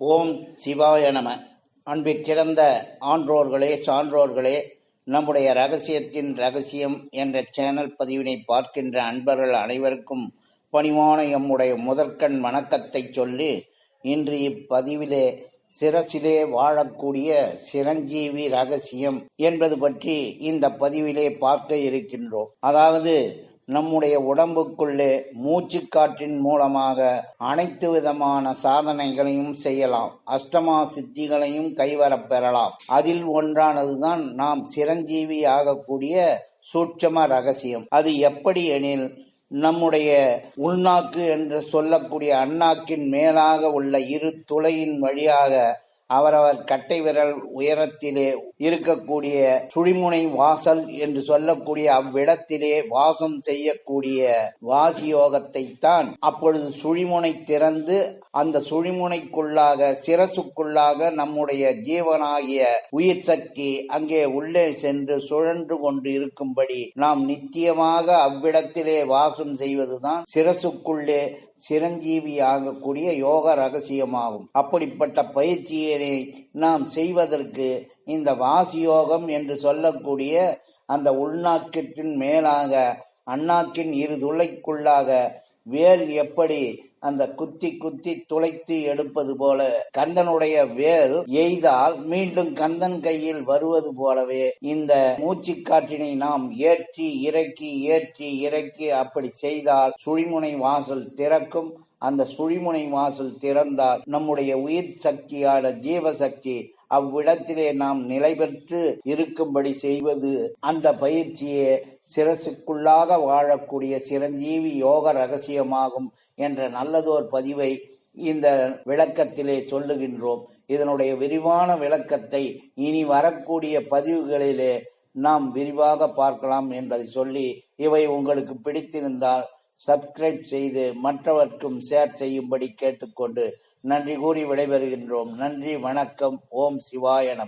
ஓம் சிவாய நம. அன்பிற்சிறந்த ஆன்றோர்களே சான்றோர்களே நம்முடைய ரகசியத்தின் ரகசியம் என்ற சேனல் பதிவினை பார்க்கின்ற அன்பர்கள் அனைவருக்கும் பணிவான எம்முடைய முதற்கண் வணக்கத்தை சொல்லி இன்று இப்பதிவிலே சிரசிலே வாழக்கூடிய சிரஞ்சீவி ரகசியம் என்பது பற்றி இந்த பதிவிலே பார்க்க இருக்கின்றோம். அதாவது நம்முடைய உடம்புக்குள்ளே மூச்சு காற்றின் மூலமாக அனைத்து விதமான சாதனைகளையும் செய்யலாம். அஷ்டமா சித்திகளையும் கைவரப் பெறலாம். அதில் ஒன்றானதுதான் நாம் சிரஞ்சீவி ஆகக்கூடிய சூட்சம ரகசியம். அது எப்படி எனில் நம்முடைய உள்நாக்கு என்று சொல்லக்கூடிய அண்ணாக்கின் மேலாக உள்ள இரு துளையின் வழியாக அவரவர் கட்டை விரல் உயரத்திலே இருக்கக்கூடிய சுழிமுனை வாசல் என்று சொல்லக்கூடிய அவ்விடத்திலே வாசம் செய்யக்கூடிய வாசியோகத்தை தான் அப்பொழுது சுழிமுனை திறந்து அந்த சுழிமுனைக்குள்ளாக சிரசுக்குள்ளாக நம்முடைய ஜீவனாகிய உயிர் சக்தி அங்கே உள்ளே சென்று சுழன்று கொண்டு இருக்கும்படி நாம் நித்தியமாக அவ்விடத்திலே வாசம் செய்வதுதான் சிரசுக்குள்ளே சிரஞ்சீவி ஆகக்கூடிய யோக ரகசியமாகும். அப்படிப்பட்ட பயிற்சியினை நாம் செய்வதற்கு இந்த வாசியோகம் என்று சொல்லக்கூடிய அந்த உள்நாக்கிற்கின் மேலாக அண்ணாக்கின் இரு துளைக்குள்ளாக வேல் எப்படி அந்த குத்தி குத்தி துளைத்து எடுப்பது போல கந்தனுடைய வேல் எய்தால் மீண்டும் கந்தன் கையில் வருவது போலவே இந்த மூச்சுக்காற்றினை நாம் ஏற்றி இறக்கி ஏற்றி இறக்கி அப்படி செய்தால் சுழிமுனை வாசல் திறக்கும். அந்த சுழிமுனை வாசல் திறந்தால் நம்முடைய உயிர் சக்தியான ஜீவசக்தி அவ்விடத்திலே நாம் நிலை பெற்று இருக்கும்படி செய்வது அந்த பயிற்சியே சிரசுக்குள்ளாக வாழக்கூடிய சிரஞ்சீவி யோக ரகசியமாகும் என்ற நல்லதோர் பதிவை இந்த விளக்கத்திலே சொல்லுகின்றோம். இதனுடைய விரிவான விளக்கத்தை இனி வரக்கூடிய பதிவுகளிலே நாம் விரிவாக பார்க்கலாம் என்பதை சொல்லி இவை உங்களுக்கு பிடித்திருந்தால் சப்ஸ்கிரைப் செய்து மற்றவர்க்கும் ஷேர் செய்யும்படி கேட்டுக்கொண்டு நன்றி கூறி விடைபெறுகின்றோம். நன்றி வணக்கம். ஓம் சிவாய நம